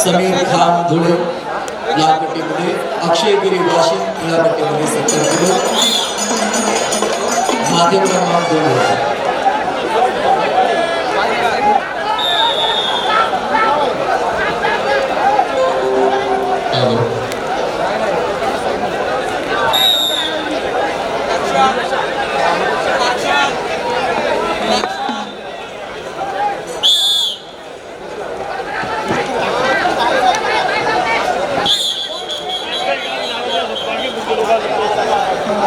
समीर खान धुळे लालपट्टीमध्ये अक्षय गिरी खेळापट्टीमध्ये सत्तर किलो मागे क्रमांक दोन होता Hello.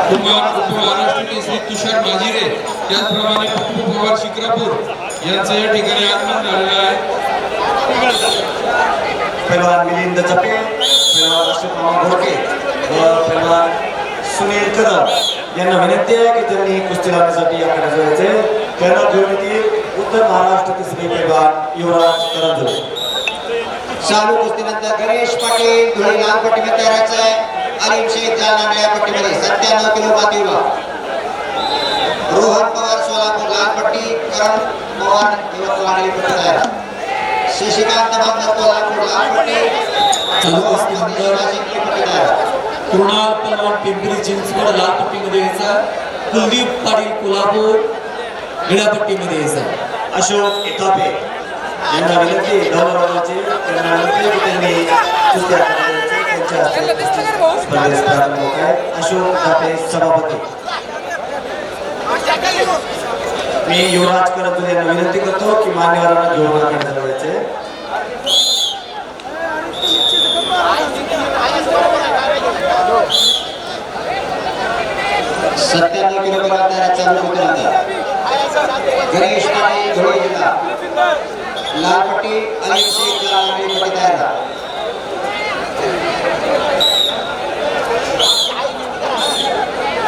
उपमहाराष्ट्र तुषार माजिरे त्याचप्रमाणे पप्पू पवार शिक्रापूर यांचं या ठिकाणी आगमन झालेलं आहे मिलिंद चपे पैलवान घोडके व पैलवान सुनील कदम यांना विनंती आहे की त्यांनी कुस्ती लावण्यासाठी याकडे जायचे त्यांना घेऊन येतील उत्तर महाराष्ट्र श्री पैलवान युवराज करंजोळे चालू कुस्तीनंतर गणेश पाटील धुळे लाल पट्टीमध्ये तयारायचं आहे. अलीम पट्टीमध्ये सत्त्याण्णव किलो रोहन पवार सोलापूर लाल पट्टी करण पवार यवतमाळ निळी पट्टी तयार शशिकांत बांधव कोल्हापूर लाल पट्टी चालू कुस्तीनंतर नाशिक निळी पट्टी तयार कृणाल पलवान पिंपरी चिंचवड लाल पट्टीमध्ये यायचा. कुलदीप पाटील कोल्हापूर निळ्या पट्टीमध्ये यायचा. अशोक इथापे यांना विनंती गौरवाचे त्यांना विनंती त्यांनी कुस्ती आखाड्यात जायचे. त्यांच्या हस्ते स्पर्धेस प्रारंभ होत आहे अशोक इथापे सभापती मी युवराज करंजोळे यांना विनंती करतो की मान्यवरांना घेऊन आखाड्यात जायचे सत्त्याण्णव किलो पर्यंत तयार चालू कुस्तीनंतर गणेश पाटील धुळे जिल्हा लाल पट्टी